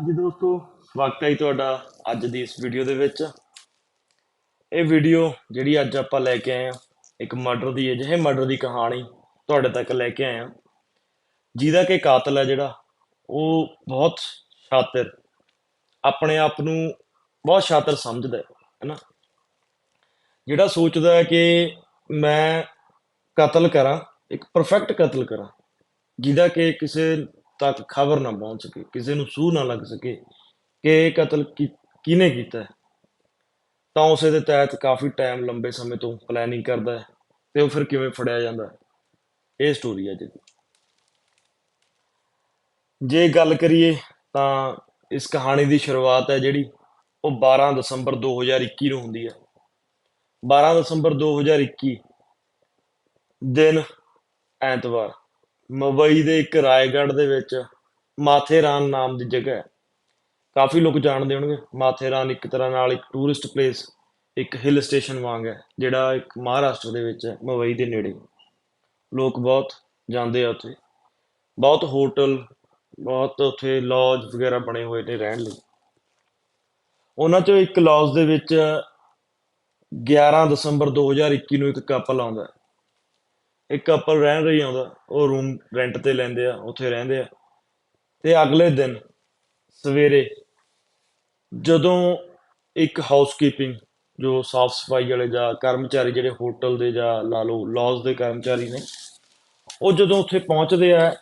ਜੀ ਦੋਸਤੋ, ਸਵਾਗਤ ਹੈ ਤੁਹਾਡਾ ਅੱਜ ਦੀ ਇਸ ਵੀਡੀਓ ਦੇ ਵਿੱਚ। ਇਹ ਵੀਡੀਓ ਜਿਹੜੀ ਅੱਜ ਆਪਾਂ ਲੈ ਕੇ ਆਏ ਆ ਇੱਕ ਮਰਡਰ ਦੀ ਅਜਿਹੇ ਮਰਡਰ ਦੀ ਕਹਾਣੀ ਤੁਹਾਡੇ ਤੱਕ ਲੈ ਕੇ ਆਏ ਆ ਜਿਹਦਾ ਕਿ ਕਾਤਲ ਹੈ ਜਿਹੜਾ, ਉਹ ਬਹੁਤ ਸ਼ਾਤਿਰ, ਆਪਣੇ ਆਪ ਨੂੰ ਬਹੁਤ ਸ਼ਾਤਿਰ ਸਮਝਦਾ ਹੈ ਹੈਨਾ ਜਿਹੜਾ ਸੋਚਦਾ ਹੈ ਕਿ ਮੈਂ ਕਤਲ ਕਰਾਂ, ਇੱਕ ਪਰਫੈਕਟ ਕਤਲ ਕਰਾਂ, ਜਿਹਦਾ ਕਿ ਕਿਸੇ ਤੱਕ ਖਬਰ ਨਾ ਪਹੁੰਚ ਸਕੇ, ਕਿਸੇ ਨੂੰ ਸੂਹ ਨਾ ਲੱਗ ਸਕੇ ਕਿ ਇਹ ਕਤਲ ਕੀ- ਕਿਹਨੇ ਕੀਤਾ ਤਾਂ ਉਸੇ ਦੇ ਤਹਿਤ ਕਾਫੀ ਟਾਈਮ ਲੰਬੇ ਸਮੇਂ ਤੋਂ ਪਲੈਨਿੰਗ ਕਰਦਾ ਹੈ ਤੇ ਉਹ ਫਿਰ ਕਿਵੇਂ ਫੜਿਆ ਜਾਂਦਾ ਹੈ, ਇਹ ਸਟੋਰੀ ਹੈ ਜੀ ਜੇ ਗੱਲ ਕਰੀਏ ਤਾਂ ਇਸ ਕਹਾਣੀ ਦੀ ਸ਼ੁਰੂਆਤ ਹੈ ਜਿਹੜੀ ਉਹ 12 ਦਸੰਬਰ 2021 ਨੂੰ ਹੁੰਦੀ ਹੈ। 12 ਦਸੰਬਰ 2021 ਦਿਨ ਐਤਵਾਰ। ਮੁੰਬਈ ਦੇ ਇੱਕ ਰਾਏਗੜ੍ਹ ਦੇ ਵਿੱਚ ਮਾਥੇਰਾਨ ਨਾਮ ਦੀ ਜਗ੍ਹਾ ਹੈ। ਕਾਫੀ ਲੋਕ ਜਾਣਦੇ ਹੋਣਗੇ, ਮਾਥੇਰਾਨ ਇੱਕ ਤਰ੍ਹਾਂ ਨਾਲ ਇੱਕ ਟੂਰਿਸਟ ਪਲੇਸ ਇੱਕ ਹਿਲ ਸਟੇਸ਼ਨ ਵਾਂਗ ਹੈ, ਜਿਹੜਾ ਇੱਕ ਮਹਾਰਾਸ਼ਟਰ ਦੇ ਵਿੱਚ ਹੈ, ਮੁੰਬਈ ਦੇ ਨੇੜੇ। ਲੋਕ ਬਹੁਤ ਜਾਂਦੇ ਆ ਉੱਥੇ। ਬਹੁਤ ਹੋਟਲ, ਬਹੁਤ ਉੱਥੇ ਲੌਜ ਵਗੈਰਾ ਬਣੇ ਹੋਏ ਨੇ ਰਹਿਣ ਲਈ। ਉਹਨਾਂ ਚੋਂ ਇੱਕ ਲੌਜ ਦੇ ਵਿੱਚ 11 ਦਸੰਬਰ 2021 ਨੂੰ ਇੱਕ ਕਪਲ ਆਉਂਦਾ ਇੱਕ ਕਪਲ ਰਹਿਣ ਰਹੀ ਆਉਂਦਾ, ਉਹ ਰੂਮ ਰੈਂਟ ਤੇ ਲੈਂਦੇ ਆ, ਉੱਥੇ ਰਹਿੰਦੇ ਆ। ਤੇ ਅਗਲੇ ਦਿਨ ਸਵੇਰੇ ਜਦੋਂ ਇੱਕ ਹਾਊਸਕੀਪਿੰਗ ਜੋ ਸਾਫ਼ ਸਫ਼ਾਈ ਵਾਲੇ ਜਾਂ ਕਰਮਚਾਰੀ ਜਿਹੜੇ ਹੋਟਲ ਦੇ ਜਾਂ ਲਾ ਲਓ ਲੌਜ ਦੇ ਕਰਮਚਾਰੀ ਨੇ, ਉਹ ਜਦੋਂ ਉੱਥੇ ਪਹੁੰਚਦੇ ਆ,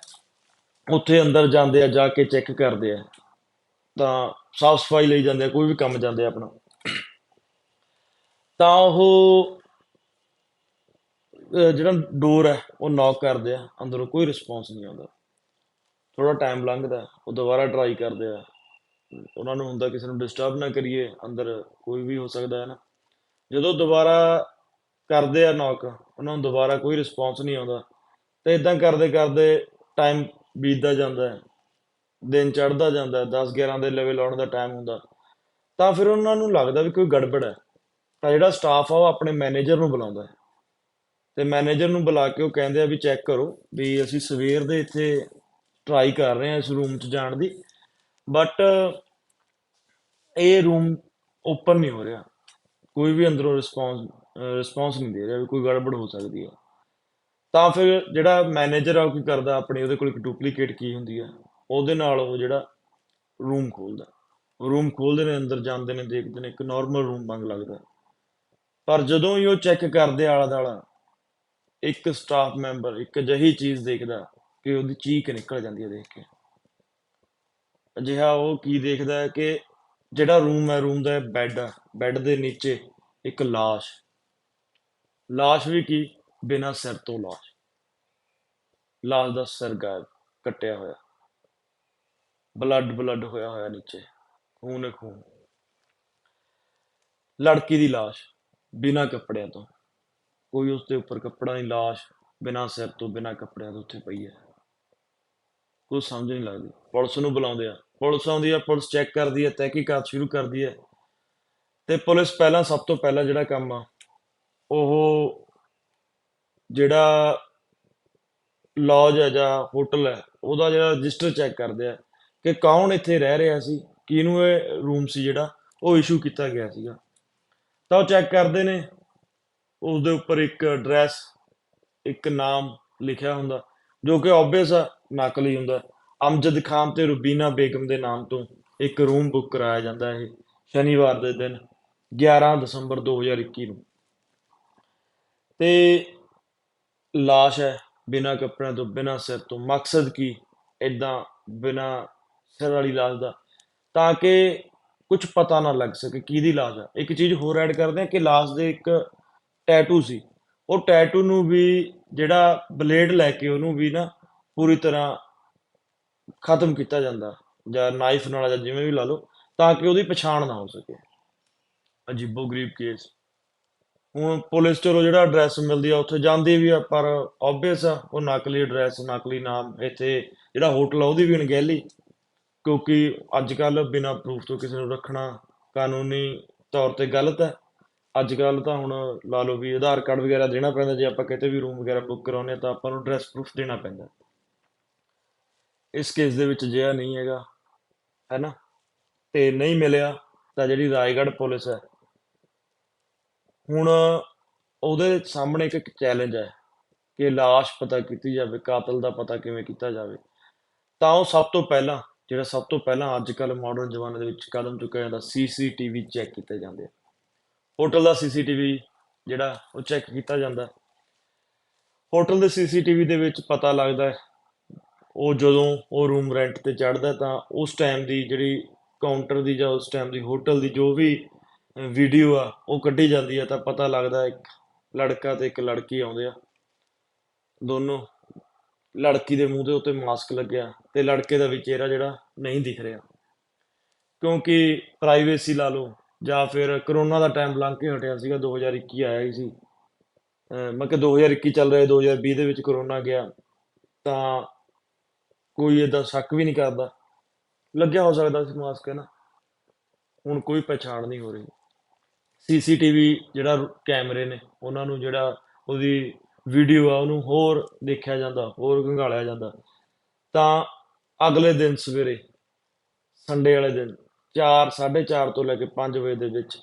ਉੱਥੇ ਅੰਦਰ ਜਾਂਦੇ ਆ, ਜਾ ਕੇ ਚੈੱਕ ਕਰਦੇ ਆ, ਤਾਂ ਸਾਫ਼ ਸਫ਼ਾਈ ਲਈ ਜਾਂਦੇ ਆ, ਕੋਈ ਵੀ ਕੰਮ ਜਾਂਦੇ ਆ ਆਪਣਾ। ਤਾਂ ਉਹ ਜਿਹੜਾ ਡੋਰ ਹੈ, ਉਹ ਨੌਕ ਕਰਦੇ ਆ, ਅੰਦਰੋਂ ਕੋਈ ਰਿਸਪੌਂਸ ਨਹੀਂ ਆਉਂਦਾ। ਥੋੜਾ ਟਾਈਮ ਲੰਘਦਾ, ਉਹ ਦੁਬਾਰਾ ਟਰਾਈ ਕਰਦੇ ਆ। ਉਹਨਾਂ ਨੂੰ ਹੁੰਦਾ ਕਿਸੇ ਨੂੰ ਡਿਸਟਰਬ ਨਾ ਕਰੀਏ, ਅੰਦਰ ਕੋਈ ਵੀ ਹੋ ਸਕਦਾ ਹੈ ਨਾ। ਜਦੋਂ ਦੁਬਾਰਾ ਕਰਦੇ ਆ ਨੌਕ ਉਹਨਾਂ ਨੂੰ ਦੁਬਾਰਾ ਕੋਈ ਰਿਸਪੌਂਸ ਨਹੀਂ ਆਉਂਦਾ। ਤੇ ਇਦਾਂ ਕਰਦੇ ਕਰਦੇ ਟਾਈਮ ਬੀਤਦਾ ਜਾਂਦਾ ਹੈ। ਦਿਨ ਚੜ੍ਹਦਾ ਜਾਂਦਾ ਹੈ 10 11 ਦੇ ਲੈਵਲ ਆਉਣ ਦਾ ਟਾਈਮ ਹੁੰਦਾ। ਤਾਂ ਫਿਰ ਉਹਨਾਂ ਨੂੰ ਲੱਗਦਾ ਵੀ ਕੋਈ ਗੜਬੜ ਹੈ। ਤਾਂ ਜਿਹੜਾ ਸਟਾਫ ਆ, ਉਹ ਆਪਣੇ ਮੈਨੇਜਰ ਨੂੰ ਬੁਲਾਉਂਦਾ ਹੈ। ਤੇ ਮੈਨੇਜਰ ਨੂੰ ਬੁਲਾ ਕੇ ਉਹ ਕਹਿੰਦੇ ਆ ਵੀ ਚੈੱਕ ਕਰੋ ਵੀ ਅਸੀਂ ਸਵੇਰ ਦੇ ਇੱਥੇ ਟਰਾਈ ਕਰ ਰਹੇ ਹਾਂ ਇਸ ਰੂਮ 'ਚ ਜਾਣ ਦੀ। ਬਟ ਇਹ ਰੂਮ ਓਪਨ ਨਹੀਂ ਹੋ ਰਿਹਾ। ਕੋਈ ਵੀ ਅੰਦਰੋਂ ਰਿਸਪੌਂਸ ਰਿਸਪੌਂਸ ਨਹੀਂ ਦੇ ਰਿਹਾ ਵੀ ਕੋਈ ਗੜਬੜ ਹੋ ਸਕਦੀ ਹੈ। ਤਾਂ ਫਿਰ ਜਿਹੜਾ ਮੈਨੇਜਰ ਆ ਉਹ ਕੀ ਕਰਦਾ? ਆਪਣੀ ਉਹਦੇ ਕੋਲ ਇੱਕ ਡੁਪਲੀਕੇਟ ਕੀ ਹੁੰਦੀ ਹੈ। ਉਹਦੇ ਨਾਲ ਉਹ ਜਿਹੜਾ ਰੂਮ ਖੋਲਦਾ। ਰੂਮ ਖੋਲਦੇ ਨੇ, ਅੰਦਰ ਜਾਂਦੇ ਨੇ, ਦੇਖਦੇ ਨੇ, ਇੱਕ ਨਾਰਮਲ ਰੂਮ ਵਾਂਗ ਲੱਗਦਾ। ਪਰ ਜਦੋਂ ਹੀ ਉਹ ਚੈੱਕ ਕਰਦੇ ਆਲਾ ਦਾਲਾ ਇੱਕ ਸਟਾਫ ਮੈਂਬਰ ਇੱਕ ਅਜਿਹੀ ਚੀਜ਼ ਦੇਖਦਾ ਕਿ ਉਹਦੀ ਚੀਕ ਨਿਕਲ ਜਾਂਦੀ ਹੈ ਦੇਖ ਕੇ। ਅਜਿਹਾ ਉਹ ਕੀ ਦੇਖਦਾ ਹੈ ਕਿ ਜਿਹੜਾ ਰੂਮ ਹੈ ਰੂਮ ਦਾ ਬੈੱਡ ਆ ਬੈੱਡ ਦੇ ਨੀਚੇ ਇੱਕ ਲਾਸ਼। ਲਾਸ਼ ਵੀ ਕੀ? ਬਿਨਾਂ ਸਿਰ ਤੋਂ ਲਾਸ਼। ਲਾਸ਼ ਦਾ ਸਿਰ ਗਾਇਬ, ਕੱਟਿਆ ਹੋਇਆ। ਬਲੱਡ ਬਲੱਡ ਹੋਇਆ ਹੋਇਆ ਨੀਚੇ, ਖੂਨ ਹੈ ਖੂਨ। ਲੜਕੀ ਦੀ ਲਾਸ਼, ਬਿਨਾਂ ਕੱਪੜਿਆਂ ਤੋਂ। ਕੋਈ ਉਸ ਦੇ ਉੱਪਰ ਕੱਪੜਾ ਨਹੀਂ, ਲਾਸ਼ ਬਿਨਾਂ ਸਿਰ ਤੋਂ, ਬਿਨਾਂ ਕੱਪੜਿਆਂ ਤੋਂ ਉੱਥੇ ਪਈ ਹੈ। ਕੁਝ ਸਮਝ ਨਹੀਂ ਲੱਗਦੀ। ਪੁਲਿਸ ਨੂੰ ਬੁਲਾਉਂਦੇ ਆ। ਪੁਲਿਸ ਆਉਂਦੀ ਆ, ਪੁਲਿਸ ਚੈੱਕ ਕਰਦੀ ਹੈ ਤਹਿਕੀਕਾਤ ਸ਼ੁਰੂ ਕਰਦੀ ਹੈ ਤੇ ਪੁਲਿਸ ਪਹਿਲਾਂ, ਸਭ ਤੋਂ ਪਹਿਲਾਂ ਜਿਹੜਾ ਕੰਮ ਆ, ਉਹ ਜਿਹੜਾ ਲੌਜ ਹੈ ਜਾਂ ਹੋਟਲ ਹੈ ਉਹਦਾ ਜਿਹੜਾ ਰਜਿਸਟਰ ਚੈੱਕ ਕਰਦੇ ਆ ਕਿ ਕੌਣ ਇੱਥੇ ਰਹਿ ਰਿਹਾ ਸੀ, ਕਿਹਨੂੰ ਇਹ ਰੂਮ ਸੀ ਜਿਹੜਾ, ਉਹ ਇਸ਼ੂ ਕੀਤਾ ਗਿਆ ਸੀਗਾ। ਤਾਂ ਉਹ ਚੈੱਕ ਕਰਦੇ ਨੇ ਉਸ ਦੇ ਉੱਪਰ ਇੱਕ ਐਡਰੈਸ ਇੱਕ ਨਾਮ ਲਿਖਿਆ ਹੁੰਦਾ, ਜੋ ਕਿ ਆਬਵੀਅਸ ਆ, ਨਕਲੀ ਹੁੰਦਾ। ਅਮਜਦ ਖਾਨ ਤੇ ਰੁਬੀਨਾ ਬੇਗਮ ਦੇ ਨਾਮ ਤੋਂ ਇੱਕ ਰੂਮ ਬੁੱਕ ਕਰਾਇਆ ਜਾਂਦਾ ਹੈ ਸ਼ਨੀਵਾਰ ਦੇ ਦਿਨ 11 ਦਸੰਬਰ 2021 ਨੂੰ। ਤੇ ਲਾਸ਼ ਹੈ, ਬਿਨਾਂ ਕੱਪੜਿਆਂ ਤੋਂ, ਬਿਨਾਂ ਸਿਰ ਤੋਂ। ਮਕਸਦ ਕੀ? ਇਦਾਂ ਬਿਨਾਂ ਸਿਰ ਵਾਲੀ ਲਾਸ਼ ਦਾ। ਤਾਂ ਕਿ ਕੁਝ ਪਤਾ ਨਾ ਲੱਗ ਸਕੇ, ਕਿਹਦੀ ਲਾਸ਼ ਹੈ ਇੱਕ ਚੀਜ਼ ਹੋਰ ਐਡ ਕਰਦੇ ਆ ਕਿ ਲਾਸ਼ ਦੇ ਇੱਕ ਟੈਟੂ ਸੀ। ਉਹ ਟੈਟੂ ਨੂੰ ਵੀ ਜਿਹੜਾ ਬਲੇਡ ਲੈ ਕੇ ਉਹਨੂੰ ਵੀ ਨਾ ਪੂਰੀ ਤਰ੍ਹਾਂ ਖਤਮ ਕੀਤਾ ਜਾਂਦਾ, ਜਾਂ ਨਾਈਫ ਨਾਲ ਜਾਂ ਜਿਵੇਂ ਵੀ ਲਾ ਲਓ, ਤਾਂ ਕਿ ਉਹਦੀ ਪਛਾਣ ਨਾ ਹੋ ਸਕੇ। ਅਜੀਬੋ ਗਰੀਬ ਕੇਸ ਹੁਣ ਪੁਲਿਸ ਚਲੋ ਜਿਹੜਾ ਐਡਰੈਸ ਮਿਲਦੀ ਆ, ਉੱਥੇ ਜਾਂਦੀ ਵੀ ਆ, ਪਰ ਆਬਵੀਅਸ ਆ, ਉਹ ਨਕਲੀ ਐਡਰੈਸ ਨਕਲੀ ਨਾਮ, ਇੱਥੇ ਜਿਹੜਾ ਹੋਟਲ ਆ, ਉਹਦੀ ਵੀ ਅਣਗਹਿਲੀ। ਕਿਉਂਕਿ ਅੱਜ ਕੱਲ ਬਿਨਾਂ ਪ੍ਰੂਫ ਤੋਂ ਕਿਸੇ ਨੂੰ ਰੱਖਣਾ ਕਾਨੂੰਨੀ ਤੌਰ ਤੇ ਗਲਤ ਹੈ ਅੱਜ ਕੱਲ ਤਾਂ ਹੁਣ ਲਾ ਲਓ ਵੀ ਆਧਾਰ ਕਾਰਡ ਵਗੈਰਾ ਦੇਣਾ ਪੈਂਦਾ, ਜੇ ਆਪਾਂ ਕਿਤੇ ਵੀ ਰੂਮ ਵਗੈਰਾ ਬੁੱਕ ਕਰਾਉਂਦੇ ਹਾਂ ਤਾਂ ਆਪਾਂ ਨੂੰ ਐਡਰੈਸ ਪ੍ਰੂਫ ਦੇਣਾ ਪੈਂਦਾ। ਇਸ ਕੇਸ ਦੇ ਵਿੱਚ ਜਿਹਾ ਨਹੀਂ ਹੈਗਾ, ਹੈਨਾ? ਤੇ ਨਹੀਂ ਮਿਲਿਆ ਤਾਂ ਜਿਹੜੀ ਰਾਏਗੜ੍ਹ ਪੁਲਿਸ ਹੈ, ਹੁਣ ਉਹਦੇ ਸਾਹਮਣੇ ਇੱਕ ਇੱਕ ਚੈਲੰਜ ਹੈ ਕਿ ਲਾਸ਼ ਪਤਾ ਕੀਤੀ ਜਾਵੇ, ਕਾਤਲ ਦਾ ਪਤਾ ਕਿਵੇਂ ਕੀਤਾ ਜਾਵੇ। ਤਾਂ ਉਹ ਸਭ ਤੋਂ ਪਹਿਲਾਂ, ਜਿਹੜਾ ਸਭ ਤੋਂ ਪਹਿਲਾਂ ਅੱਜ ਕੱਲ ਮਾਡਰਨ ਜ਼ਮਾਨੇ ਦੇ ਵਿੱਚ ਕਦਮ ਚੁੱਕਿਆ ਜਾਂਦਾ ਸੀਸੀਟੀਵੀ ਚੈੱਕ ਕੀਤੇ ਜਾਂਦੇ ਆ। ਹੋਟਲ ਦਾ ਸੀਸੀਟੀਵੀ ਜਿਹੜਾ ਉਹ ਚੈੱਕ ਕੀਤਾ ਜਾਂਦਾ। ਹੋਟਲ ਦੇ ਸੀਸੀਟੀਵੀ ਦੇ ਵਿੱਚ ਪਤਾ ਲੱਗਦਾ ਉਹ ਜਦੋਂ ਉਹ ਰੂਮ ਰੈਂਟ ਤੇ ਚੜਦਾ ਤਾਂ ਉਸ ਟਾਈਮ ਦੀ ਜਿਹੜੀ ਕਾਊਂਟਰ ਦੀ ਜਾਂ ਉਸ ਟਾਈਮ ਦੀ ਹੋਟਲ ਦੀ ਜੋ ਵੀ ਵੀਡੀਓ ਆ, ਉਹ ਕੱਢੀ ਜਾਂਦੀ ਆ ਤਾਂ ਪਤਾ ਲੱਗਦਾ ਇੱਕ ਲੜਕਾ ਤੇ ਇੱਕ ਲੜਕੀ ਆਉਂਦੇ ਆ। ਦੋਨੋਂ ਲੜਕੀ ਦੇ ਮੂੰਹ ਦੇ ਉੱਤੇ ਮਾਸਕ ਲੱਗਿਆ ਤੇ ਲੜਕੇ ਦਾ ਵੀ ਚਿਹਰਾ ਜਿਹੜਾ ਨਹੀਂ ਦਿਖ ਰਿਹਾ। ਕਿਉਂਕਿ ਪ੍ਰਾਈਵੇਸੀ ਲਾ ਲਓ ਜਾਂ ਫਿਰ ਕਰੋਨਾ ਦਾ ਟਾਈਮ ਲੰਘ ਕੇ ਹਟਿਆ ਸੀਗਾ 2021 ਆਇਆ ਹੀ ਸੀ। ਅਹ ਮੈਂ ਕਿ 2021 ਚੱਲ ਰਿਹਾ 2020 ਦੇ ਵਿੱਚ ਕਰੋਨਾ ਗਿਆ, ਤਾਂ ਕੋਈ ਏਦਾਂ ਸ਼ੱਕ ਵੀ ਨਹੀਂ ਕਰਦਾ। ਲੱਗਿਆ ਹੋ ਸਕਦਾ ਸੀ ਮਾਸਕ ਹੈ ਨਾ। ਹੁਣ ਕੋਈ ਪਛਾਣ ਨਹੀਂ ਹੋ ਰਹੀ। ਸੀਸੀਟੀਵੀ ਜਿਹੜਾ ਕੈਮਰੇ ਨੇ, ਉਹਨਾਂ ਨੂੰ ਜਿਹੜਾ ਉਹਦੀ ਵੀਡੀਓ ਆ, ਉਹਨੂੰ ਹੋਰ ਦੇਖਿਆ ਜਾਂਦਾ, ਹੋਰ ਖੰਗਾਲਿਆ ਜਾਂਦਾ। ਤਾਂ ਅਗਲੇ ਦਿਨ ਸਵੇਰੇ ਸੰਡੇ ਵਾਲੇ ਦਿਨ 4 4:30 ਤੋਂ ਲੈ ਕੇ 5 ਵਜੇ ਦੇ ਵਿੱਚ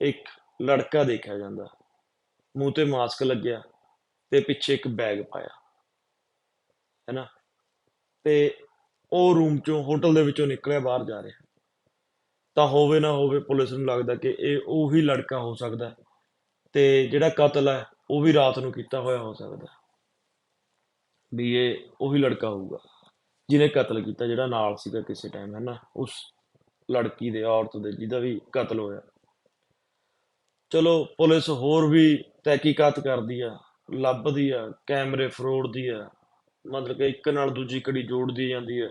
ਇੱਕ ਲੜਕਾ ਦੇਖਿਆ ਜਾਂਦਾ। ਮੂੰਹ ਤੇ ਮਾਸਕ ਲੱਗਿਆ ਤੇ ਪਿੱਛੇ ਇੱਕ ਬੈਗ ਪਾਇਆ, ਹੈਨਾ? ਤੇ ਉਹ ਰੂਮ ਚੋਂ, ਹੋਟਲ ਦੇ ਵਿੱਚੋਂ ਨਿਕਲਿਆ, ਬਾਹਰ ਜਾ ਰਿਹਾ। ਤਾਂ ਹੋਵੇ ਨਾ ਹੋਵੇ ਪੁਲਿਸ ਨੂੰ ਲੱਗਦਾ ਕਿ ਇਹ ਉਹੀ ਲੜਕਾ ਹੋ ਸਕਦਾ ਹੈ ਤੇ ਜਿਹੜਾ ਕਤਲ ਹੈ, ਉਹ ਵੀ ਰਾਤ ਨੂੰ ਕੀਤਾ ਹੋਇਆ ਹੋ ਸਕਦਾ ਵੀ ਇਹ ਉਹੀ ਲੜਕਾ ਹੋਊਗਾ, ਜਿਹਨੇ ਕਤਲ ਕੀਤਾ, ਜਿਹੜਾ ਨਾਲ ਸੀਗਾ ਕਿਸੇ ਟਾਈਮ ਹੈ ਨਾ ਉਸ ਲੜਕੀ ਦੇ ਔਰਤ ਦੇ ਜਿਹਦਾ ਵੀ ਕਤਲ ਹੋਇਆ। ਚਲੋ, ਪੁਲਿਸ ਹੋਰ ਵੀ ਤਹਿਕੀਕਾਤ ਕਰਦੀ ਆ, ਲੱਭਦੀ ਆ, ਕੈਮਰੇ ਫਰੋੜਦੀ ਆ, ਮਤਲਬ ਕਿ ਇੱਕ ਨਾਲ ਦੂਜੀ ਕੜੀ ਜੋੜਦੀ ਜਾਂਦੀ ਆ,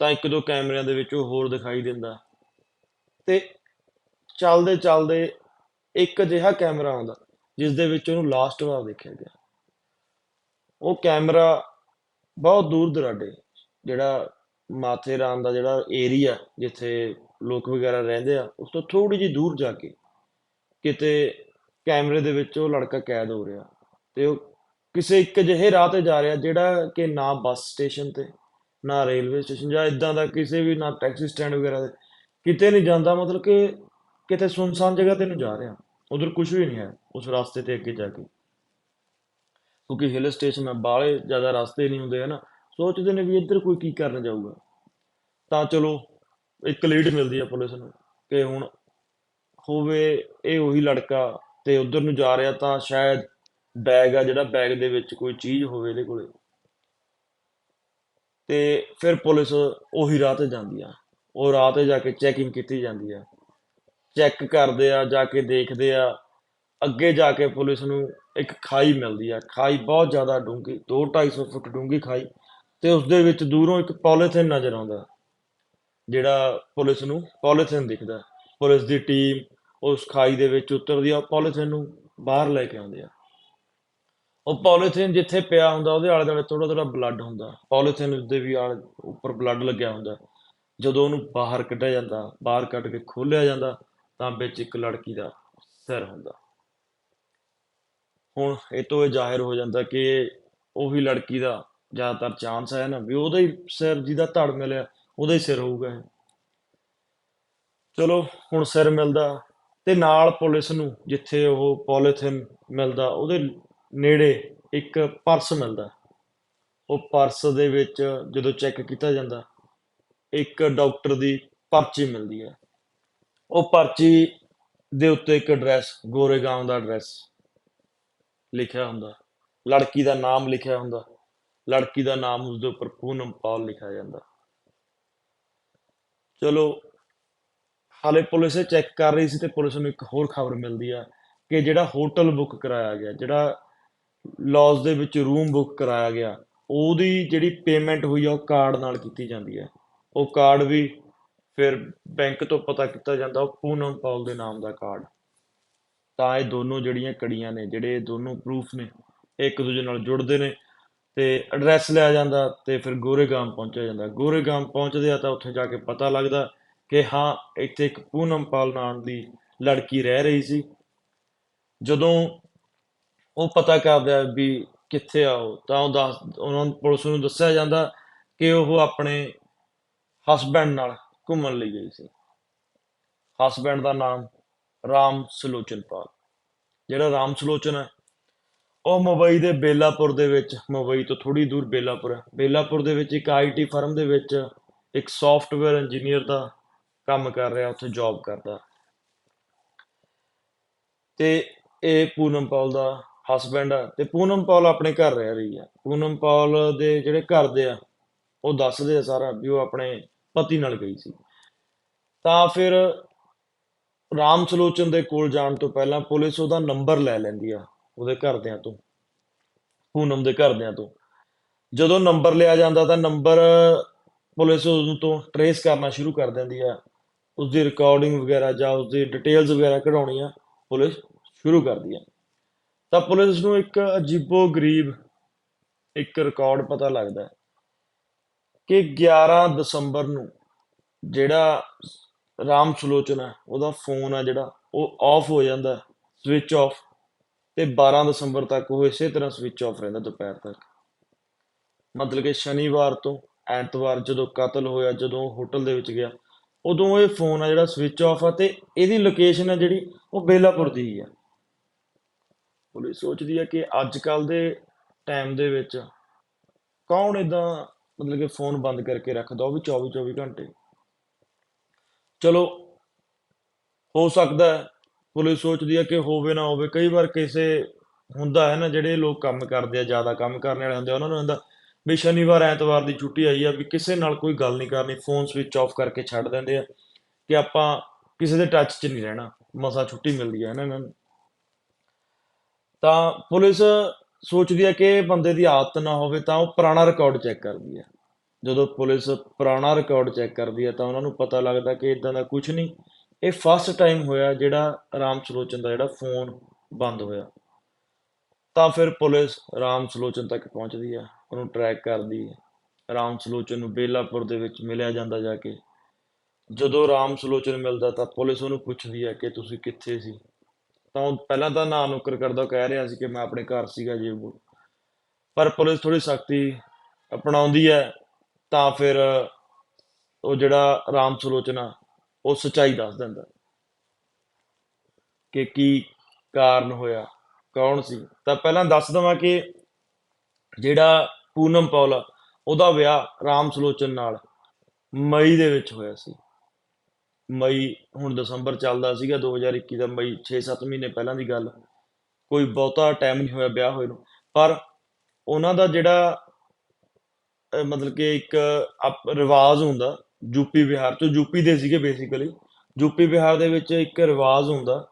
ਤਾਂ ਇੱਕ ਦੋ ਕੈਮਰਿਆਂ ਦੇ ਵਿੱਚ ਉਹ ਹੋਰ ਦਿਖਾਈ ਦਿੰਦਾ। ਤੇ ਚੱਲਦੇ ਚੱਲਦੇ ਇੱਕ ਅਜਿਹਾ ਕੈਮਰਾ ਆਉਂਦਾ, ਜਿਸ ਦੇ ਵਿੱਚ ਉਹਨੂੰ ਲਾਸਟ ਵਾਰ ਦੇਖਿਆ ਗਿਆ। ਉਹ ਕੈਮਰਾ ਬਹੁਤ ਦੂਰ ਦਰਾਡੇ, ਜਿਹੜਾ ਮਾਥੇਰਾਨ ਦਾ ਜਿਹੜਾ ਏਰੀਆ ਜਿੱਥੇ ਲੋਕ ਵਗੈਰਾ ਰਹਿੰਦੇ ਆ, ਉਸ ਤੋਂ ਥੋੜੀ ਜਿਹੀ ਦੂਰ ਜਾ ਕੇ ਕਿਤੇ ਕੈਮਰੇ ਦੇ ਵਿੱਚ ਉਹ ਲੜਕਾ ਕੈਦ ਹੋ ਰਿਹਾ ਤੇ ਉਹ ਕਿਸੇ ਇੱਕ ਅਜਿਹੇ ਰਾਹ ਤੇ ਜਾ ਰਿਹਾ ਜਿਹੜਾ ਕਿ ਨਾ ਬੱਸ ਸਟੇਸ਼ਨ ਤੇ, ਨਾ ਰੇਲਵੇ ਸਟੇਸ਼ਨ ਜਾਂ ਇਦਾਂ ਦਾ ਕਿਸੇ ਵੀ, ਨਾ ਟੈਕਸੀ ਸਟੈਂਡ ਵਗੈਰਾ ਤੇ ਕਿਤੇ ਨਹੀਂ ਜਾਂਦਾ, ਮਤਲਬ ਕਿ ਕਿਤੇ ਸੁਨਸਾਨ ਜਗ੍ਹਾ ਤੇ ਨੂੰ ਜਾ ਰਿਹਾ। ਉਧਰ ਕੁਝ ਵੀ ਨਹੀਂ ਹੈ ਉਸ ਰਸਤੇ ਤੇ ਅੱਗੇ ਜਾ ਕੇ। ਕਿਉਂਕਿ ਹਿਲ ਸਟੇਸ਼ਨ ਆ, ਬਾਹਲੇ ਜ਼ਿਆਦਾ ਰਸਤੇ ਨਹੀਂ ਹੁੰਦੇ ਹਨ ਸੋਚਦੇ ਨੇ ਵੀ ਇੱਧਰ ਕੋਈ ਕੀ ਕਰਨ ਜਾਊਗਾ। ਤਾਂ ਚਲੋ, ਇੱਕ ਲੀਡ ਮਿਲਦੀ ਆ ਪੁਲਿਸ ਨੂੰ ਕਿ ਹੁਣ ਹੋਵੇ ਇਹ ਉਹੀ ਲੜਕਾ ਤੇ ਉਧਰ ਨੂੰ ਜਾ ਰਿਹਾ ਤਾਂ ਸ਼ਾਇਦ ਬੈਗ ਆ ਜਿਹੜਾ ਬੈਗ ਦੇ ਵਿੱਚ ਕੋਈ ਚੀਜ਼ ਹੋਵੇ ਇਹਦੇ ਕੋਲੇ। ਤੇ ਫਿਰ ਪੁਲਿਸ ਉਹੀ ਰਾਹ ਤੇ ਜਾਂਦੀ ਆ। ਉਹ ਰਾਹ ਤੇ ਜਾ ਕੇ ਚੈਕਿੰਗ ਕੀਤੀ ਜਾਂਦੀ ਆ। ਚੈੱਕ ਕਰਦੇ ਆ, ਜਾ ਕੇ ਦੇਖਦੇ ਆ। ਅੱਗੇ ਜਾ ਕੇ ਪੁਲਿਸ ਨੂੰ ਇੱਕ ਖਾਈ ਮਿਲਦੀ ਆ। ਖਾਈ ਬਹੁਤ ਜ਼ਿਆਦਾ ਡੂੰਘੀ 2-250 ਫੁੱਟ ਡੂੰਘੀ ਖਾਈ। ਤੇ ਉਸ ਦੇ ਵਿੱਚ ਦੂਰੋਂ ਇੱਕ ਪੋਲੀਥੀਨ ਨਜ਼ਰ ਆਉਂਦਾ। ਜਿਹੜਾ ਪੁਲਿਸ ਨੂੰ ਪੋਲੀਥੀਨ ਦਿਖਦਾ। ਪੁਲਿਸ ਦੀ ਟੀਮ ਉਸ ਖਾਈ ਦੇ ਵਿੱਚ ਉਤਰਦੀ ਆ ਪੋਲੀਥੀਨ ਨੂੰ ਬਾਹਰ ਲੈ ਕੇ ਆਉਂਦੇ ਆ। ਉਹ ਪੋਲੀਥੀਨ ਜਿੱਥੇ ਪਿਆ ਹੁੰਦਾ, ਉਹਦੇ ਆਲੇ ਦੁਆਲੇ ਥੋੜਾ ਥੋੜਾ ਬਲੱਡ ਹੁੰਦਾ। ਪੋਲੀਥੀਨ ਦੇ ਵੀ ਆਲੇ ਉੱਪਰ ਬਲੱਡ ਲੱਗਿਆ ਹੁੰਦਾ। ਜਦੋਂ ਉਹਨੂੰ ਬਾਹਰ ਕੱਢਿਆ ਜਾਂਦਾ, ਬਾਹਰ ਕੱਢ ਕੇ ਖੋਲ੍ਹਿਆ ਜਾਂਦਾ, ਤਾਂ ਵਿੱਚ ਇੱਕ ਲੜਕੀ ਦਾ ਸਿਰ ਹੁੰਦਾ। ਹੁਣ ਇਹ ਤੋਂ ਇਹ ਜ਼ਾਹਿਰ ਹੋ ਜਾਂਦਾ ਕਿ ਇਹ ਉਹੀ ਲੜਕੀ ਦਾ ਜ਼ਿਆਦਾਤਰ ਚਾਂਸ ਹੈ ਨਾ ਵੀ ਉਹਦਾ ਹੀ ਸਿਰ ਜਿਹਦਾ ਧੜ ਮਿਲਿਆ, ਉਹਦਾ ਹੀ ਸਿਰ ਹੋਊਗਾ ਇਹ। ਚਲੋ, ਹੁਣ ਸਿਰ ਮਿਲਦਾ ਤੇ ਨਾਲ ਪੁਲਿਸ ਨੂੰ ਜਿੱਥੇ ਉਹ ਪੋਲੀਥੀਨ ਮਿਲਦਾ, ਉਹਦੇ ਨੇੜੇ ਇੱਕ ਪਰਸ ਮਿਲਦਾ। ਉਹ ਪਰਸ ਦੇ ਵਿੱਚ ਜਦੋਂ ਚੈੱਕ ਕੀਤਾ ਜਾਂਦਾ, ਇੱਕ ਡਾਕਟਰ ਦੀ ਪਰਚੀ ਮਿਲਦੀ ਹੈ। ਉਹ ਪਰਚੀ ਦੇ ਉੱਤੇ ਇੱਕ ਐਡਰੈਸ ਗੋਰੇਗਾਂਵ ਦਾ ਐਡਰੈਸ ਲਿਖਿਆ ਹੁੰਦਾ। ਲੜਕੀ ਦਾ ਨਾਮ ਲਿਖਿਆ ਹੁੰਦਾ। ਲੜਕੀ ਦਾ ਨਾਮ ਉਸ ਦੇ ਉੱਪਰ ਪੂਨਮ ਪਾਲ ਲਿਖਿਆ ਜਾਂਦਾ। ਚਲੋ, ਹਾਲੇ ਪੁਲਿਸ ਇਹ ਚੈੱਕ ਕਰ ਰਹੀ ਸੀ ਤੇ ਪੁਲਿਸ ਨੂੰ ਇੱਕ ਹੋਰ ਖਬਰ ਮਿਲਦੀ ਆ ਕਿ ਜਿਹੜਾ ਹੋਟਲ ਬੁੱਕ ਕਰਾਇਆ ਗਿਆ, ਜਿਹੜਾ ਲੌਜ ਦੇ ਵਿੱਚ ਰੂਮ ਬੁੱਕ ਕਰਾਇਆ ਗਿਆ, ਉਹਦੀ ਜਿਹੜੀ ਪੇਮੈਂਟ ਹੋਈ ਆ, ਉਹ ਕਾਰਡ ਨਾਲ ਕੀਤੀ ਜਾਂਦੀ ਹੈ ਉਹ ਕਾਰਡ ਵੀ ਫਿਰ ਬੈਂਕ ਤੋਂ ਪਤਾ ਕੀਤਾ ਜਾਂਦਾ, ਉਹ ਪੂਨਮ ਪਾਲ ਦੇ ਨਾਮ ਦਾ ਕਾਰਡ ਤਾਂ ਇਹ ਦੋਨੋਂ ਜਿਹੜੀਆਂ ਕੜੀਆਂ ਨੇ, ਜਿਹੜੇ ਇਹ ਦੋਨੋਂ ਪ੍ਰੂਫ ਨੇ ਇੱਕ ਦੂਜੇ ਨਾਲ ਜੁੜਦੇ ਨੇ। ਤੇ ਐਡਰੈਸ ਲਿਆ ਜਾਂਦਾ ਤੇ ਫਿਰ ਗੋਰੇਗਾਮ ਪਹੁੰਚਿਆ ਜਾਂਦਾ। ਗੋਰੇਗਾਮ ਪਹੁੰਚਦੇ ਆ ਤਾਂ ਉੱਥੇ ਜਾ ਕੇ ਪਤਾ ਲੱਗਦਾ ਕਿ ਹਾਂ, ਇੱਥੇ ਇੱਕ ਪੂਨਮ ਪਾਲ ਨਾਮ ਦੀ ਲੜਕੀ ਰਹਿ ਰਹੀ ਸੀ। ਜਦੋਂ ਉਹ ਪਤਾ ਕਰਦਾ ਵੀ ਕਿੱਥੇ ਆ ਉਹ, ਤਾਂ ਉਹ ਦੱਸ, ਉਹਨਾਂ ਨੂੰ ਪੁਲਿਸ ਨੂੰ ਦੱਸਿਆ ਜਾਂਦਾ ਕਿ ਉਹ ਆਪਣੇ ਹਸਬੈਂਡ ਨਾਲ ਘੁੰਮਣ ਲਈ ਗਈ ਸੀ। ਹਸਬੈਂਡ ਦਾ ਨਾਮ ਰਾਮ ਸੁਲੋਚਨਪਾਲ ਜਿਹੜਾ ਰਾਮ ਸਲੋਚਨ ਹੈ ਉਹ ਮੁੰਬਈ ਦੇ ਬੇਲਾਪੁਰ ਦੇ ਵਿੱਚ, ਮੁੰਬਈ ਤੋਂ ਥੋੜੀ ਦੂਰ ਬੇਲਾਪੁਰ ਹੈ। ਬੇਲਾਪੁਰ ਦੇ ਵਿੱਚ ਇੱਕ ਆਈਟੀ ਫਰਮ ਦੇ ਵਿੱਚ ਇੱਕ ਸੌਫਟਵੇਅਰ ਇੰਜੀਨੀਅਰ ਦਾ ਕੰਮ ਕਰ ਰਿਹਾ, ਉੱਥੇ ਜੌਬ ਕਰਦਾ। ਤੇ ਇਹ ਪੂਨਮ ਪੌਲ ਦਾ ਹਸਬੈਂਡ ਆ। ਤੇ ਪੂਨਮ ਪੌਲ ਆਪਣੇ ਘਰ ਰਹਿ ਰਹੀ ਆ। ਪੂਨਮ ਪੌਲ ਦੇ ਜਿਹੜੇ ਘਰ ਦੇ ਆ, ਉਹ ਦੱਸਦੇ ਆ ਸਾਰਾ ਵੀ ਉਹ ਆਪਣੇ ਪਤੀ ਨਾਲ ਗਈ ਸੀ। ਤਾਂ ਫਿਰ ਰਾਮ ਸਲੋਚਨ ਦੇ ਕੋਲ ਜਾਣ ਤੋਂ ਪਹਿਲਾਂ ਪੁਲਿਸ ਉਹਦਾ ਨੰਬਰ ਲੈ ਲੈਂਦੀ ਆ। ਉਹਦੇ ਘਰਦਿਆਂ ਤੋਂ ਪੂਨਮ ਦੇ ਘਰਦਿਆਂ ਤੋਂ। ਜਦੋਂ ਨੰਬਰ ਲਿਆ ਜਾਂਦਾ ਤਾਂ ਨੰਬਰ ਪੁਲਿਸ ਉਸ ਤੋਂ ਟਰੇਸ ਕਰਨਾ ਸ਼ੁਰੂ ਕਰ ਦਿੰਦੀ ਆ। ਉਸਦੀ ਰਿਕਾਰਡਿੰਗ ਵਗੈਰਾ ਜਾਂ ਉਸਦੀ ਡਿਟੇਲਸ ਵਗੈਰਾ ਕਢਾਉਣੀਆਂ ਪੁਲਿਸ ਸ਼ੁਰੂ ਕਰਦੀ ਆ। ਤਾਂ ਪੁਲਿਸ ਨੂੰ ਇੱਕ ਅਜੀਬੋ ਗਰੀਬ ਇੱਕ ਰਿਕਾਰਡ ਪਤਾ ਲੱਗਦਾ ਹੈ ਕਿ 11 ਦਸੰਬਰ ਨੂੰ ਜਿਹੜਾ ਰਾਮ ਸੁਲੋਚਨ ਹੈ ਉਹਦਾ ਫੋਨ ਆ ਜਿਹੜਾ, ਉਹ ਆਫ ਹੋ ਜਾਂਦਾ ਸਵਿਚ ਆਫ ਤੇ 12 ਦਸੰਬਰ ਤੱਕ ਉਹ ਇਸੇ ਤਰ੍ਹਾਂ ਸਵਿਚ ਆਫ ਰਹਿੰਦਾ ਦੁਪਹਿਰ ਤੱਕ। ਮਤਲਬ ਕਿ ਸ਼ਨੀਵਾਰ ਤੋਂ ਐਤਵਾਰ ਜਦੋਂ ਕਤਲ ਹੋਇਆ, ਜਦੋਂ ਹੋਟਲ ਦੇ ਵਿੱਚ ਗਿਆ, ਉਦੋਂ ਇਹ ਫੋਨ ਆ ਜਿਹੜਾ ਸਵਿਚ ਆਫ ਆ ਤੇ ਇਹਦੀ ਲੋਕੇਸ਼ਨ ਆ ਜਿਹੜੀ ਉਹ ਬੇਲਾਪੁਰ ਦੀ ਹੀ ਆ। ਪੁਲਿਸ ਸੋਚਦੀ ਹੈ ਕਿ ਅੱਜ ਕੱਲ ਦੇ ਟਾਈਮ ਦੇ ਵਿੱਚ ਕੌਣ ਇਦਾਂ ਮਤਲਬ ਕਿ ਫੋਨ ਬੰਦ ਕਰਕੇ ਰੱਖਦਾ, ਉਹ ਵੀ 24 24 ਘੰਟੇ। ਚਲੋ, ਹੋ ਸਕਦਾ ਪੁਲਿਸ ਸੋਚਦੀ ਹੈ ਕਿ ਹੋਵੇ ਨਾ ਹੋਵੇ, ਕਈ ਵਾਰ ਕਿਸੇ ਹੁੰਦਾ ਹੈ ਨਾ, ਜਿਹੜੇ ਲੋਕ ਕੰਮ ਕਰਦੇ ਆ, ਜ਼ਿਆਦਾ ਕੰਮ ਕਰਨ ਵਾਲੇ ਹੁੰਦੇ ਆ, ਉਹਨਾਂ ਨੂੰ ਹੁੰਦਾ ਵੀ ਸ਼ਨੀਵਾਰ, ਐਤਵਾਰ ਦੀ ਛੁੱਟੀ ਆਈ ਆ ਵੀ ਕਿਸੇ ਨਾਲ ਕੋਈ ਗੱਲ ਨਹੀਂ ਕਰਨੀ ਫੋਨ ਸਵਿਚ ਆਫ ਕਰਕੇ ਛੱਡ ਦਿੰਦੇ ਆ ਕਿ ਆਪਾਂ ਕਿਸੇ ਦੇ ਟੱਚ 'ਚ ਨਹੀਂ ਰਹਿਣਾ, ਮਸਾ ਛੁੱਟੀ ਮਿਲਦੀ ਹੈ ਨਾ ਇਹਨਾਂ ਨੂੰ। ਤਾਂ ਪੁਲਿਸ ਸੋਚਦੀ ਹੈ ਕਿ ਬੰਦੇ ਦੀ ਆਦਤ ਨਾ ਹੋਵੇ ਤਾਂ ਉਹ ਪੁਰਾਣਾ ਰਿਕਾਰਡ ਚੈੱਕ ਕਰਦੀ ਹੈ ਜਦੋਂ ਪੁਲਿਸ ਪੁਰਾਣਾ ਰਿਕਾਰਡ ਚੈੱਕ ਕਰਦੀ ਹੈ ਤਾਂ ਉਹਨਾਂ ਨੂੰ ਪਤਾ ਲੱਗਦਾ ਕਿ ਇਦਾਂ ਦਾ ਕੁਝ ਨਹੀਂ। ਇਹ ਫਸਟ ਟਾਈਮ ਹੋਇਆ ਜਿਹੜਾ ਰਾਮ ਸਲੋਚਨ ਦਾ ਜਿਹੜਾ ਫੋਨ ਬੰਦ ਹੋਇਆ। ਤਾਂ ਫਿਰ ਪੁਲਿਸ ਰਾਮ ਸਲੋਚਨ ਤੱਕ ਪਹੁੰਚਦੀ ਹੈ ਉਹਨੂੰ ਟਰੈਕ ਕਰਦੀ ਹੈ ਰਾਮ ਸਲੋਚਨ ਨੂੰ ਬੇਲਾਪੁਰ ਦੇ ਵਿੱਚ ਮਿਲਿਆ ਜਾਂਦਾ ਜਾ ਕੇ। ਜਦੋਂ ਰਾਮ ਸਲੋਚਨ ਮਿਲਦਾ ਤਾਂ ਪੁਲਿਸ ਉਹਨੂੰ ਪੁੱਛਦੀ ਹੈ ਕਿ ਤੁਸੀਂ ਕਿੱਥੇ ਸੀ? ਤਾਂ ਉਹ ਪਹਿਲਾਂ ਤਾਂ ਨਾ ਨੁੱਕਰ ਕਰਦਾ, ਉਹ ਕਹਿ ਰਿਹਾ ਸੀ ਕਿ ਮੈਂ ਆਪਣੇ ਘਰ ਸੀਗਾ ਜੀ ਪਰ ਪੁਲਿਸ ਥੋੜੀ ਸਖਤੀ ਅਪਣਾਉਂਦੀ ਹੈ ਤਾਂ ਫਿਰ ਉਹ ਜਿਹੜਾ ਰਾਮ ਸਲੋਚਨਾ ਉਹ ਸਚਾਈ ਦੱਸ ਦਿੰਦਾ ਕਿ ਕੀ ਕਾਰਨ ਹੋਇਆ ਕੌਣ ਸੀ। ਤਾਂ ਪਹਿਲਾਂ ਦੱਸ ਦਵਾਂ ਕਿ ਜਿਹੜਾ ਪੂਨਮ ਪੌਲ ਆ, ਉਹਦਾ ਵਿਆਹ ਰਾਮ ਸਲੋਚਨ ਨਾਲ ਮਈ ਦੇ ਵਿੱਚ ਹੋਇਆ ਸੀ। ਮਈ ਹੁਣ ਦਸੰਬਰ ਚੱਲਦਾ ਸੀਗਾ 2021 ਦਾ ਮਈ 6-7 ਮਹੀਨੇ ਪਹਿਲਾਂ ਦੀ ਗੱਲ। ਕੋਈ ਬਹੁਤਾ ਟਾਈਮ ਨਹੀਂ ਹੋਇਆ ਵਿਆਹ ਹੋਏ ਨੂੰ। ਪਰ ਉਹਨਾਂ ਦਾ ਜਿਹੜਾ ਮਤਲਬ ਕਿ ਇੱਕ ਅਪ- ਰਿਵਾਜ ਹੁੰਦਾ ਯੂਪੀ ਬਿਹਾਰ ਤੋਂ, ਯੂਪੀ ਦੇ ਸੀਗੇ ਬੇਸਿਕਲੀ ਯੂਪੀ ਬਿਹਾਰ ਦੇ ਵਿੱਚ ਇੱਕ ਰਿਵਾਜ ਹੁੰਦਾ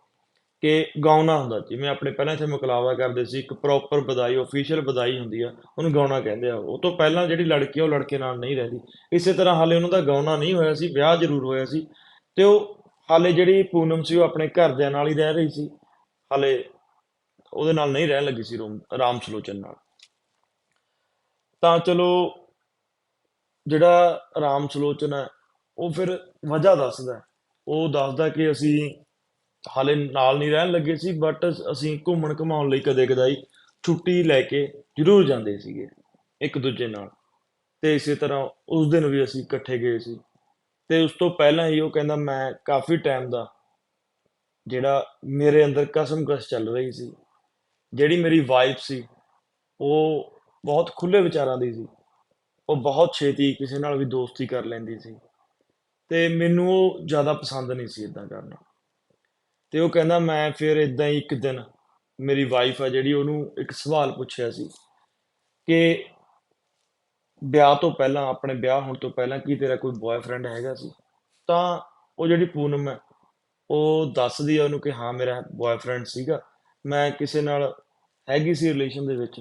ਕਿ ਗਾਉਣਾ ਹੁੰਦਾ। ਜਿਵੇਂ ਆਪਣੇ ਪਹਿਲਾਂ ਇੱਥੇ ਮੁਕਲਾਵਾ ਕਰਦੇ ਸੀ, ਇੱਕ ਪ੍ਰੋਪਰ ਵਧਾਈ ਅਫੀਸ਼ੀਅਲ ਬਧਾਈ ਹੁੰਦੀ ਆ, ਉਹਨੂੰ ਗਾਉਣਾ ਕਹਿੰਦੇ ਆ। ਉਹ ਤੋਂ ਪਹਿਲਾਂ ਜਿਹੜੀ ਲੜਕੀ ਆ, ਉਹ ਲੜਕੇ ਨਾਲ ਨਹੀਂ ਰਹਿੰਦੀ। ਇਸੇ ਤਰ੍ਹਾਂ ਹਾਲੇ ਉਹਨਾਂ ਦਾ ਗਾਉਣਾ ਨਹੀਂ ਹੋਇਆ ਸੀ, ਵਿਆਹ ਜ਼ਰੂਰ ਹੋਇਆ ਸੀ। ਤੇ ਉਹ ਹਾਲੇ ਜਿਹੜੀ ਪੂਨਮ ਸੀ, ਉਹ ਆਪਣੇ ਘਰਦਿਆਂ ਨਾਲ ਹੀ ਰਹਿ ਰਹੀ ਸੀ। ਹਾਲੇ ਉਹਦੇ ਨਾਲ ਨਹੀਂ ਰਹਿਣ ਲੱਗੀ ਸੀ ਰੋਮ- ਰਾਮ ਸਲੋਚਨ ਨਾਲ। ਤਾਂ ਚਲੋ ਜਿਹੜਾ ਰਾਮ ਸੁਲੋਚਨ ਹੈ, ਉਹ ਫਿਰ ਵਜ੍ਹਾ ਦੱਸਦਾ ਉਹ ਦੱਸਦਾ ਕਿ ਅਸੀਂ ਹਾਲੇ ਨਾਲ ਨਹੀਂ ਰਹਿਣ ਲੱਗੇ ਸੀ ਬਟ ਅਸੀਂ ਘੁੰਮਣ ਘੁਮਾਉਣ ਲਈ ਕਦੇ ਕਦਾਈ ਛੁੱਟੀ ਲੈ ਕੇ ਜ਼ਰੂਰ ਜਾਂਦੇ ਸੀਗੇ, ਇੱਕ ਦੂਜੇ ਨਾਲ। ਤੇ ਇਸੇ ਤਰ੍ਹਾਂ ਉਸ ਦਿਨ ਵੀ ਅਸੀਂ ਇਕੱਠੇ ਗਏ ਸੀ। ਤੇ ਉਸ ਤੋਂ ਪਹਿਲਾਂ ਹੀ ਉਹ ਕਹਿੰਦਾ, ਮੈਂ ਕਾਫੀ ਟਾਈਮ ਦਾ ਜਿਹੜਾ ਮੇਰੇ ਅੰਦਰ ਕਸਮਕਸ ਚੱਲ ਰਹੀ ਸੀ, ਜਿਹੜੀ ਮੇਰੀ ਵਾਈਫ ਸੀ, ਉਹ ਬਹੁਤ ਖੁੱਲੇ ਵਿਚਾਰਾਂ ਦੀ ਸੀ। ਉਹ ਬਹੁਤ ਛੇਤੀ ਕਿਸੇ ਨਾਲ ਵੀ ਦੋਸਤੀ ਕਰ ਲੈਂਦੀ ਸੀ। ਤੇ ਮੈਨੂੰ ਉਹ ਜ਼ਿਆਦਾ ਪਸੰਦ ਨਹੀਂ ਸੀ ਇਦਾਂ ਕਰਨਾ। ਤੇ ਉਹ ਕਹਿੰਦਾ, ਮੈਂ ਫਿਰ ਇਦਾਂ ਹੀ ਇੱਕ ਦਿਨ ਮੇਰੀ ਵਾਈਫ ਆ ਜਿਹੜੀ ਉਹਨੂੰ ਇੱਕ ਸਵਾਲ ਪੁੱਛਿਆ ਸੀ ਕਿ ਵਿਆਹ ਤੋਂ ਪਹਿਲਾਂ, ਆਪਣੇ ਵਿਆਹ ਹੋਣ ਤੋਂ ਪਹਿਲਾਂ ਕੀ ਤੇਰਾ ਕੋਈ ਬॉयਫ੍ਰੈਂਡ ਹੈਗਾ ਸੀ? ਤਾਂ ਉਹ ਜਿਹੜੀ ਪੂਨਮ ਹੈ, ਉਹ ਦੱਸਦੀ ਆ ਉਹਨੂੰ ਕਿ ਹਾਂ, ਮੇਰਾ ਬॉयਫ੍ਰੈਂਡ ਸੀਗਾ। ਮੈਂ ਕਿਸੇ ਨਾਲ ਹੈਗੀ ਸੀ ਰਿਲੇਸ਼ਨ ਦੇ ਵਿੱਚ।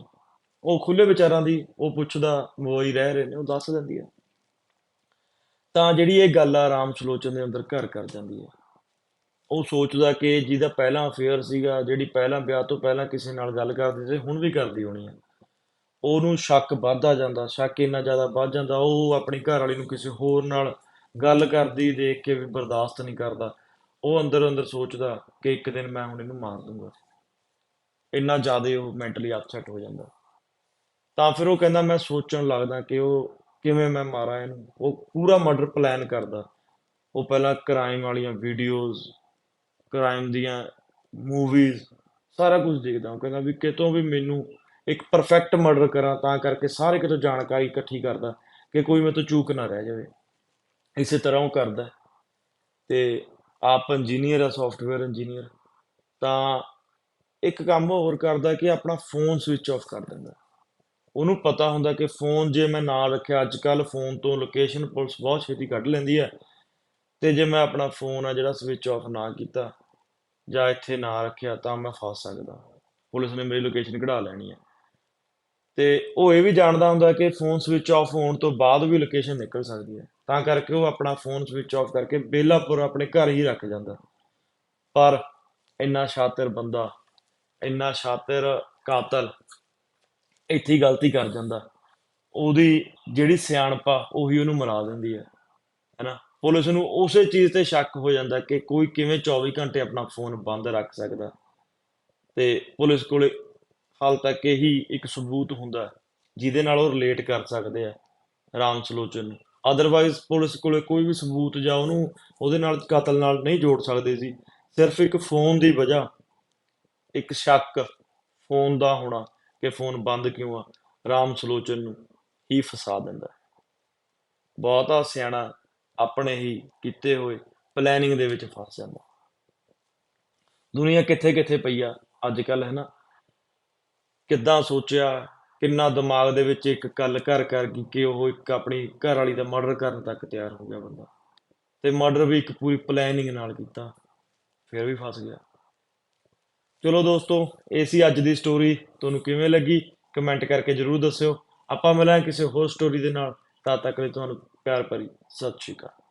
ਉਹ ਖੁੱਲੇ ਵਿਚਾਰਾਂ ਦੀ ਉਹ ਪੁੱਛਦਾ ਮੋਈ ਰਹਿ ਰਹੇ ਨੇ, ਉਹ ਦੱਸ ਦਿੰਦੀ ਹੈ ਤਾਂ ਜਿਹੜੀ ਇਹ ਗੱਲ ਆ, ਰਾਮ ਸਲੋਚਨ ਦੇ ਅੰਦਰ ਘਰ ਕਰ ਜਾਂਦੀ ਹੈ ਉਹ ਸੋਚਦਾ ਕਿ ਜਿਹਦਾ ਪਹਿਲਾਂ ਅਫੇਅਰ ਸੀਗਾ, ਜਿਹੜੀ ਪਹਿਲਾਂ ਵਿਆਹ ਤੋਂ ਪਹਿਲਾਂ ਕਿਸੇ ਨਾਲ ਗੱਲ ਕਰਦੀ ਸੀ, ਹੁਣ ਵੀ ਕਰਦੀ ਹੋਣੀ ਹੈ ਉਹਨੂੰ ਸ਼ੱਕ ਵੱਧਦਾ ਜਾਂਦਾ, ਸ਼ੱਕ ਇੰਨਾ ਜ਼ਿਆਦਾ ਵੱਧ ਜਾਂਦਾ, ਉਹ ਆਪਣੀ ਘਰ ਵਾਲੀ ਨੂੰ ਕਿਸੇ ਹੋਰ ਨਾਲ ਗੱਲ ਕਰਦੀ, ਦੇਖ ਕੇ ਵੀ ਬਰਦਾਸ਼ਤ ਨਹੀਂ ਕਰਦਾ। ਉਹ ਅੰਦਰ ਅੰਦਰ ਸੋਚਦਾ ਕਿ ਇੱਕ ਦਿਨ ਮੈਂ ਹੁਣ ਇਹਨੂੰ ਮਾਰ ਦੂੰਗਾ। ਇੰਨਾ ਜ਼ਿਆਦਾ ਉਹ ਮੈਂਟਲੀ ਅਪਸੈਟ ਹੋ ਜਾਂਦਾ। ਤਾਂ ਫਿਰ ਉਹ ਕਹਿੰਦਾ ਮੈਂ ਸੋਚਣ ਲੱਗਦਾ ਕਿ ਉਹ ਕਿਵੇਂ ਮੈਂ ਮਾਰਾਂ ਇਹਨੂੰ। ਉਹ ਪੂਰਾ ਮਰਡਰ ਪਲਾਨ ਕਰਦਾ। ਉਹ ਪਹਿਲਾਂ ਕ੍ਰਾਈਮ ਵਾਲੀਆਂ ਵੀਡੀਓਜ਼ ਕ੍ਰਾਈਮ ਦੀਆਂ ਮੂਵੀਜ਼ ਸਾਰਾ ਕੁਝ ਦੇਖਦਾ। ਉਹ ਕਹਿੰਦਾ ਵੀ ਕਿਤੋਂ ਵੀ ਮੈਨੂੰ ਇੱਕ ਪਰਫੈਕਟ ਮਰਡਰ ਕਰਾਂ, ਤਾਂ ਕਰਕੇ ਸਾਰੇ ਕਿਤੋਂ ਜਾਣਕਾਰੀ ਇਕੱਠੀ ਕਰਦਾ ਕਿ ਕੋਈ ਮੇਰੇ ਤੋਂ ਚੂਕ ਨਾ ਰਹਿ ਜਾਵੇ। ਇਸੇ ਤਰ੍ਹਾਂ ਉਹ ਕਰਦਾ। ਹੈ। ਤੇ ਆਪ ਇੰਜੀਨੀਅਰ ਆ ਸੌਫਟਵੇਅਰ ਇੰਜੀਨੀਅਰ ਤਾਂ ਇੱਕ ਕੰਮ ਹੋਰ ਕਰਦਾ ਕਿ ਆਪਣਾ ਫੋਨ ਸਵਿਚ ਆਫ ਕਰ ਦਿੰਦਾ। ਉਹਨੂੰ ਪਤਾ ਹੁੰਦਾ ਕਿ ਫੋਨ ਜੇ ਮੈਂ ਨਾਲ ਰੱਖਿਆ ਅੱਜ ਕੱਲ ਫੋਨ ਤੋਂ ਲੋਕੇਸ਼ਨ ਪੁਲਿਸ ਬਹੁਤ ਛੇਤੀ ਕੱਢ ਲੈਂਦੀ ਹੈ। ਤੇ ਜੇ ਮੈਂ ਆਪਣਾ ਫੋਨ ਆ ਜਿਹੜਾ ਸਵਿਚ ਆਫ ਨਾ ਕੀਤਾ ਜਾਂ ਇੱਥੇ ਨਾ ਰੱਖਿਆ ਤਾਂ ਮੈਂ ਫਸ ਸਕਦਾ। ਪੁਲਿਸ ਨੇ ਮੇਰੀ ਲੋਕੇਸ਼ਨ ਕਢਾ ਲੈਣੀ ਹੈ। ਤੇ ਉਹ ਇਹ ਵੀ ਜਾਣਦਾ ਹੁੰਦਾ ਕਿ ਫੋਨ ਸਵਿਚ ਆਫ ਹੋਣ ਤੋਂ ਬਾਅਦ ਵੀ ਲੋਕੇਸ਼ਨ ਨਿਕਲ ਸਕਦੀ ਹੈ। ਤਾਂ ਕਰਕੇ ਉਹ ਆਪਣਾ ਫੋਨ ਸਵਿਚ ਆਫ ਕਰਕੇ ਬੇਲਾਪੁਰ ਆਪਣੇ ਘਰ ਹੀ ਰੱਖ ਜਾਂਦਾ। ਪਰ ਇੰਨਾ ਸ਼ਾਤਿਰ ਬੰਦਾ, ਇੰਨਾ ਸ਼ਾਤਿਰ ਕਾਤਲ ਇੱਥੇ ਹੀ ਗਲਤੀ ਕਰ ਜਾਂਦਾ। ਉਹਦੀ ਜਿਹੜੀ ਸਿਆਣਪ ਆ, ਉਹੀ ਉਹਨੂੰ ਮਰਾ ਦਿੰਦੀ ਹੈ ਹੈਨਾ? ਪੁਲਿਸ ਨੂੰ ਉਸੇ ਚੀਜ਼ ਤੇ ਸ਼ੱਕ ਹੋ ਜਾਂਦਾ ਕਿ ਕੋਈ ਕਿਵੇਂ 24 ਘੰਟੇ ਆਪਣਾ ਫੋਨ ਬੰਦ ਰੱਖ ਸਕਦਾ। ਤੇ ਪੁਲਿਸ ਕੋਲੇ ਹਾਲ ਤੱਕ ਇਹੀ ਇੱਕ ਸਬੂਤ ਹੁੰਦਾ, ਜਿਹਦੇ ਨਾਲ ਉਹ ਰਿਲੇਟ ਕਰ ਸਕਦੇ ਆ ਰਾਮ ਸਲੋਚਨ ਨੂੰ। ਅਦਰਵਾਈਜ਼ ਪੁਲਿਸ ਕੋਲੇ ਕੋਈ ਵੀ ਸਬੂਤ ਜਾਂ ਉਹਨੂੰ ਉਹਦੇ ਨਾਲ ਕਤਲ ਨਾਲ ਨਹੀਂ ਜੋੜ ਸਕਦੇ ਸੀ। ਸਿਰਫ ਇੱਕ ਫੋਨ ਦੀ ਵਜ੍ਹਾ, ਇੱਕ ਸ਼ੱਕ ਫੋਨ ਦਾ ਹੋਣਾ। ਕਿ ਫੋਨ ਬੰਦ ਕਿਉਂ ਆ? ਰਾਮ ਸਲੋਚਨ ਨੂੰ ਹੀ ਫਸਾ ਦਿੰਦਾ ਬਹੁਤਾ ਸਿਆਣਾ ਆਪਣੇ ਹੀ ਕੀਤੇ ਹੋਏ ਪਲੈਨਿੰਗ ਦੇ ਵਿੱਚ ਫਸ ਜਾਂਦਾ। ਦੁਨੀਆ ਕਿੱਥੇ ਕਿੱਥੇ ਪਈ ਆ ਅੱਜ ਕੱਲ ਹੈ ਨਾ? ਕਿੱਦਾਂ ਸੋਚਿਆ, ਕਿੰਨਾ ਦਿਮਾਗ ਦੇ ਵਿੱਚ ਇੱਕ ਗੱਲ ਕਰ ਕਰ ਕਿ ਉਹ ਇੱਕ ਆਪਣੀ ਘਰ ਵਾਲੀ ਦਾ ਮਰਡਰ ਕਰਨ ਤੱਕ ਤਿਆਰ ਹੋ ਗਿਆ ਬੰਦਾ। ਤੇ ਮਰਡਰ ਵੀ ਇੱਕ ਪੂਰੀ ਪਲੈਨਿੰਗ ਨਾਲ ਕੀਤਾ, ਫਿਰ ਵੀ ਫਸ ਗਿਆ। ਚਲੋ ਦੋਸਤੋ, ਇਹ ਸੀ ਅੱਜ ਦੀ ਸਟੋਰੀ ਤੁਹਾਨੂੰ ਕਿਵੇਂ ਲੱਗੀ? ਕਮੈਂਟ ਕਰਕੇ ਜਰੂਰ ਦੱਸਿਓ। ਆਪਾਂ ਮਿਲਾਂਗੇ ਕਿਸੇ ਹੋਰ ਸਟੋਰੀ ਦੇ ਨਾਲ। ਤਦ ਤੱਕ ਲਈ ਤੁਹਾਨੂੰ ਪਿਆਰ ਭਰੀ। ਸਤਿ ਸ਼੍ਰੀ ਅਕਾਲ।